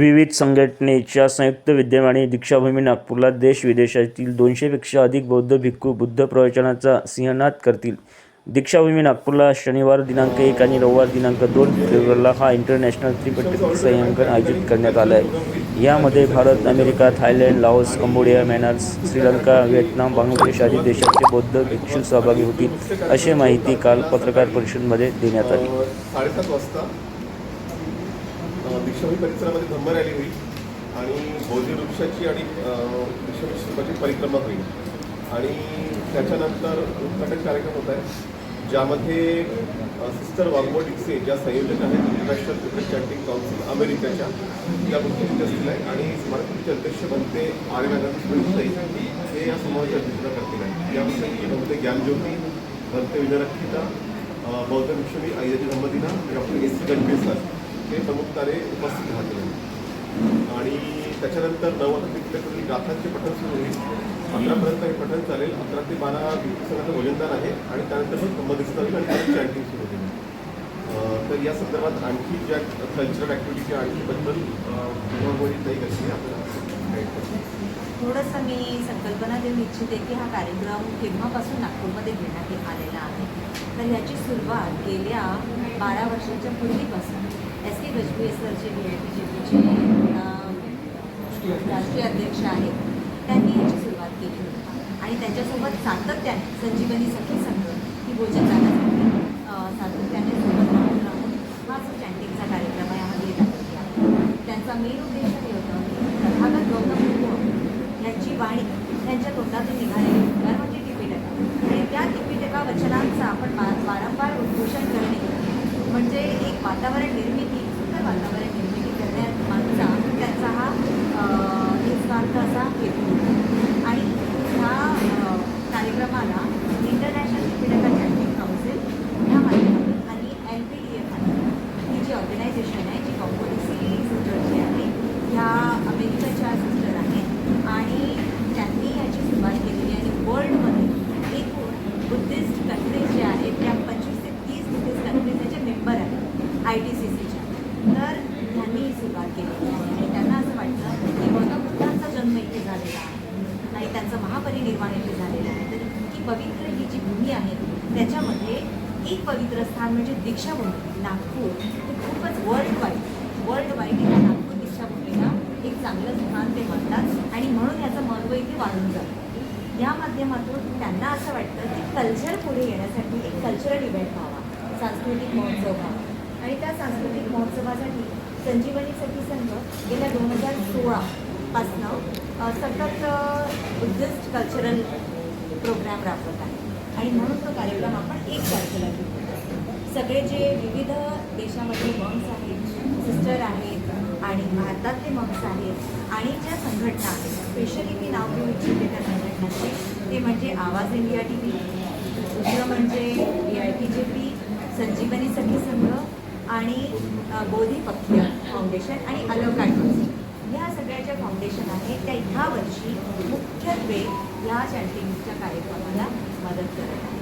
विविध संघटनेच्या संयुक्त विद्यमाने दीक्षाभूमी नागपूरला देश विदेशातील दोनशेपेक्षा अधिक बौद्ध भिक्खू बुद्ध प्रवचनाचा सिंहनाद करतील. दीक्षाभूमी नागपूरला शनिवार दिनांक एक आणि रविवार दिनांक दोन फेब्रुवारीला हा इंटरनॅशनल त्रिपिटक संयांकन आयोजित करण्यात आलं आहे. यामध्ये Bharat America Thailand Laos Cambodia Myanmar Sri Lanka Vietnam Bangladesh आदी देशांचे बौद्ध भिक्षू सहभागी होतील अशी माहिती काल पत्रकार परिषदेमध्ये देण्यात आली. साडेसात वाजता दीक्षाभूमी परिसरामध्ये धम्म रॅली होईल आणि बोधी वृक्षाची आणि अ, दीक्षाभूमी स्तूपाची परिक्रमा होईल. आणि त्याच्यानंतर उद्घाटन कार्यक्रम होत आहे ज्यामध्ये सिस्टर वाघमो डिक्से ज्या संयोजक आहेत इंटरनॅशनल क्रिकेट चॅम्पियन काउन्सिल अमेरिकेच्या या मुख्य असतील आहे आणि स्मारकाचे अध्यक्ष बनते आर्य हे या समाजाच्या अध्यक्षता करतील. आहे यामध्ये बनते ज्ञानज्योती बनते विनरक्षिता बौद्ध भिक्षुणी अय्याजी Dhammadinna doctor S C Ganpe sir. हे चमत्कारे उपस्थित राहतील. आणि त्याच्यानंतर नऊ वाजता तिकडे गाथांचे पठण सुरू होईल. अकरापर्यंत हे पठण चालेल. अकरा ते बारा दिवसाचं भोजनदान आहे आणि त्यानंतर मग धम्मदिवस होईल आणि परत सुरू होईल. तर या संदर्भात आणखी ज्या कल्चरल ॲक्टिव्हिटी आणखी बद्दल काही कशी आपल्याला थोडंसं मी संकल्पना देऊ इच्छिते की हा कार्यक्रम केव्हापासून नागपूरमध्ये घेण्यात आलेला आहे. तर ह्याची सुरुवात गेल्या बारा वर्षाच्या पूर्वीपासून एस के गजबी सर जे बी आय पी जे पीचे राष्ट्रीय अध्यक्ष आहेत. त्यांनी याची सुरुवात केली होती. आणि त्यांच्यासोबत सातत्याने संजीवनी सखी संघ ही भोजन दानासाठी सातत्याने सोबत राहून राहून हा जो कॅन्टीनचा कार्यक्रम आहे हा घेत आहे. त्यांचा मेन उद्देश हे होतं की तथागत गौतम बुद्ध यांची वाणी त्यांच्या तोंडातून निघालेली उद्गार म्हणजे टिपिटका आणि त्या टिपिटका वचनांचं आपण बा वारंवार उद्घोषण करणे म्हणजे एक वातावरण निर्मिती सुंदर वातावरण निर्मिती करण्यात मागचा त्यांचा हा निस्वार्थ असा हेतू. होता आणि ह्या कार्यक्रमाला इंटरनॅशनल क्रीडक अकॅडमिक काउन्सिल ह्या माध्यमातून आणि एन पी डी एफ ही जी ऑर्गनायझेशन आहे जी कॉम्पोलिसी सिस्टर जी आहे ह्या अमेरिकेच्या सिस्टर आहेत आणि त्यांनी याची सुरुवात केलेली आहे आणि वर्ल्डमध्ये एकूण बुद्धिस्ट कंट्रीज ज्या आहेत त्या पंचवीस ते तीस बुद्धिस्ट कंट्रीज त्याचे मेंबर आहेत आय टी सी सीच्या. तर त्यांनी ही सुरुवात केलेली आहे. आणि त्यांना असं वाटतं की गौतम बुद्धांचा जन्म इथे झालेला आहे. आणि त्यांचं महापरिनिर्वाण इथे झालेलं आहे. तर इतकी पवित्र ही जी भूमी आहे त्याच्यामध्ये एक पवित्र स्थान म्हणजे दीक्षाभूमी नागपूर. ते खूपच वर्ल्ड वाईड वर्ल्ड वाईड या नागपूर दीक्षाभूमीला एक चांगलं स्थान ते म्हणतात आणि म्हणून याचं महत्त्व इथे वाढून जातं. या माध्यमातून त्यांना असं वाटतं की कल्चर पुढे येण्यासाठी एक कल्चरल इव्हेंट व्हावा. सांस्कृतिक महोत्सव व्हावा. आणि त्या सांस्कृतिक महोत्सवासाठी संजीवनी सखी संघ गेल्या दोन हजार सोळापासनं सतत बुद्धिस्ट कल्चरल प्रोग्राम राबवत आहे. आणि म्हणून तो कार्यक्रम आपण एक तारखेला घेऊ. सगळे जे विविध देशामध्ये मम्स आहेत सिस्टर आहेत आणि भारतातले मम्स आहेत आणि ज्या संघटना आहेत स्पेशली मी नाव घेऊ इच्छिते त्या संघटनाचे ते म्हणजे आवाज इंडिया टी व्ही दुसरं म्हणजे B I T J P Sanjivani Sakhi Sangh आणि अ, बोधी फाउंडेशन आणि अलोका ट्रस्ट ह्या सगळ्या ज्या फाउंडेशन आहेत त्या ह्या वर्षी मुख्यत्वे ह्या चॅन्टिंगच्या कार्यक्रमाला मदत करत आहे.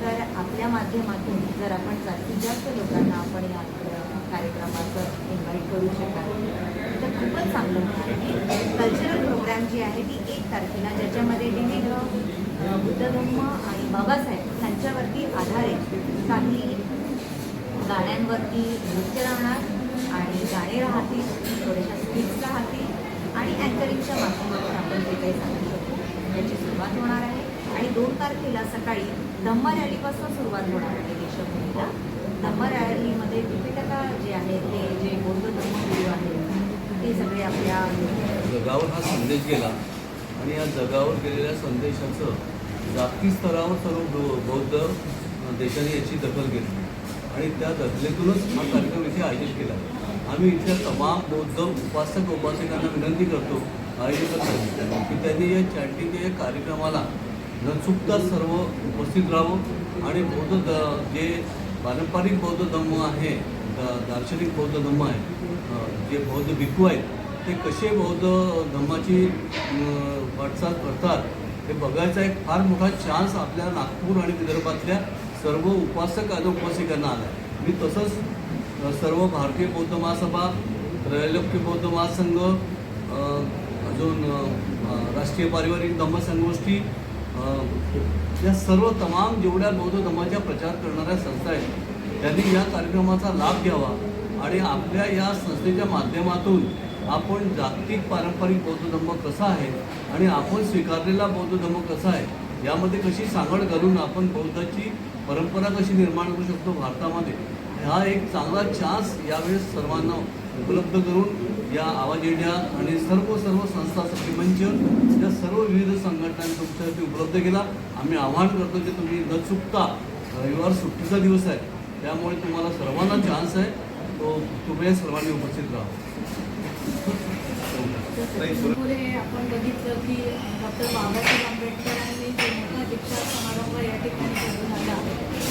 तर आपल्या माध्यमातून जर आपण जास्तीत जास्त लोकांना आपण या कार्यक्रमाचं इन्व्हाइट करू शकाल तर खूपच चांगलं होणार कल्चरल प्रोग्राम जी आहे ती एक तारखेला ज्याच्यामध्ये विविध बुद्ध बुद्धधम्म आणि बाबासाहेब यांच्यावरती आधारित काही गाण्यांवरती नृत्य राहणार आणि गाणे राहतील थोड्याशा स्किट्स राहतील आणि अँकरिंगच्या माध्यमातून आपण जे काही सांगू शकतो त्याची सुरुवात होणार आहे. आणि दोन तारखेला सकाळी धम्मा रॅलीपासून सुरुवात होणार आहे देशभूमीला धम्मा रॅलीमध्ये त्रिपिटका जे आहे ते जे बौद्ध धर्मगुरू आहेत ते सगळे आपल्या जगावर हा संदेश गेला आणि या जगावर गेलेल्या संदेशाचं जागतिक स्तरावर सर्व बौद्ध देशांनी याची दखल घेतली. आणि त्या दखलेतूनच हा कार्यक्रम इथे आयोजित केला. आम्ही इथल्या तमाम बौद्ध उपासक उपासकांना विनंती करतो आयोजकांना की त्यांनी या चॅटिंगच्या या कार्यक्रमाला न चुकता सर्व उपस्थित राहावं आणि बौद्ध द जे पारंपरिक बौद्ध धम्म आहे द- दार्शनिक बौद्ध धम्म आहे जे बौद्ध भिक्खू आहेत ते कसे बौद्ध धम्माची वाटचाल करतात हे बघायचा एक फार मोठा चान्स आपल्या नागपूर आणि विदर्भातल्या सर्व उपासक आणि उपासिकांना आला आहे मी तसंच सर्व भारतीय बौद्ध महासभा त्रैलोक्य बौद्ध महासंघ अजून राष्ट्रीय पारिवारिक धम्मसंगोष्ठी संगोष्ठी या सर्व तमाम जेवढ्या बौद्ध धर्माच्या प्रचार करणाऱ्या संस्था आहेत त्यांनी या कार्यक्रमाचा लाभ घ्यावा आणि आपल्या या संस्थेच्या माध्यमातून आपण जागतिक पारंपरिक बौद्ध धम्म कसा आहे आणि आपण स्वीकारलेला बौद्ध धम्म कसा आहे यामध्ये कशी सांगड घालून आपण बौद्धाची परंपरा कशी निर्माण करू शकतो भारतामध्ये? हा एक चांगला चान्स यावेळेस सर्वांना उपलब्ध करून या आवाज इंडिया आणि सर्व सर्व संस्था सखी मंच या सर्व विविध संघटनांनी तुमच्यासाठी उपलब्ध केला. आम्ही आवाहन करतो की तुम्ही न चुकता रविवार सुट्टीचा दिवस आहे. त्यामुळे तुम्हाला सर्वांना चान्स आहे. तो कृपया सर्वांनी उपस्थित राहा. पुढे आपण बघितलं की डॉक्टर बाबासाहेब आंबेडकरांनी जो मोठा दीक्षा समारंभ या ठिकाणी करून आला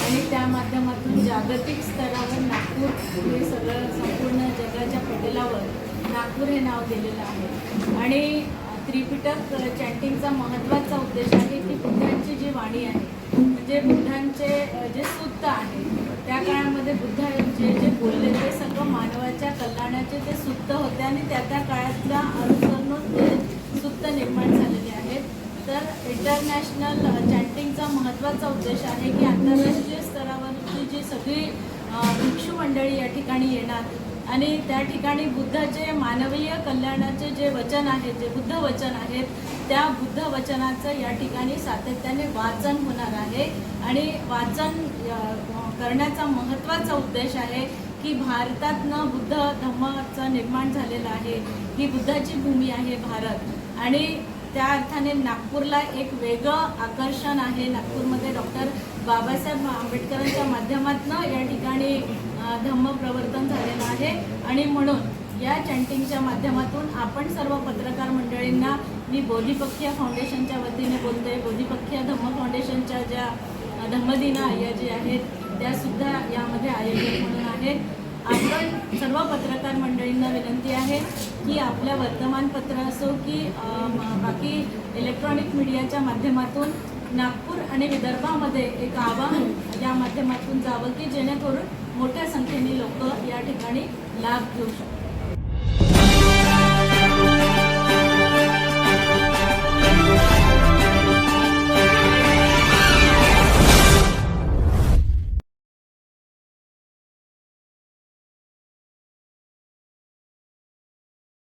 आणि त्या माध्यमातून जागतिक स्तरावर नागपूर हे सगळं संपूर्ण जगाच्या पटलावर नागपूर हे नाव दिलेलं आहे. आणि त्रिपिटक चॅन्टिंगचा महत्त्वाचा उद्देश आहे की बुद्धांची जी वाणी आहे म्हणजे बुद्धांचे जे सूक्त आहे त्या काळामध्ये बुद्धांचे जे बोलले ते सगळं मानवाच्या कल्याणाचे ते सुप्त होते आणि त्या त्या काळातल्या अनुसरून ते सुप्त निर्माण झालेले आहेत. तर इंटरनॅशनल चॅन्टिंगचा महत्त्वाचा उद्देश आहे की आंतरराष्ट्रीय स्तरावरची जी सगळी भिक्षू मंडळी या ठिकाणी येणार आणि त्या ठिकाणी बुद्धाचे मानवीय कल्याणाचे जे वचन आहे जे बुद्ध वचन आहेत त्या बुद्ध वचनाचं या ठिकाणी सातत्याने वाचन होणार आहे. आणि वाचन करण्याचा महत्त्वाचा उद्देश आहे की भारतातनं बुद्ध धम्माचं निर्माण झालेलं आहे. ही बुद्धाची भूमी आहे भारत. आणि त्या अर्थाने नागपूरला एक वेगळं आकर्षण आहे. नागपूरमध्ये डॉक्टर बाबासाहेब आंबेडकरांच्या माध्यमातून या ठिकाणी धम्म प्रवर्तन झालेलं आहे. आणि म्हणून या चॅन्टिंगच्या माध्यमातून आपण सर्व पत्रकार मंडळींना मी बोधिपक्षीय फाउंडेशनच्या वतीने बोलते बोधिपक्षीय धम्म फाउंडेशनच्या ज्या धर्मदिन धम्मदिना जे आहेत त्यासुद्धा यामध्ये आयोजक म्हणून आहेत. आपण सर्व पत्रकार मंडळींना विनंती आहे की आपल्या वर्तमानपत्र असो की बाकी इलेक्ट्रॉनिक मीडियाच्या माध्यमातून नागपूर आणि विदर्भामध्ये एक आवाहन या माध्यमातून जावं की जेणेकरून मोठ्या संख्येने लोक या ठिकाणी लाभ घेऊ शकतात.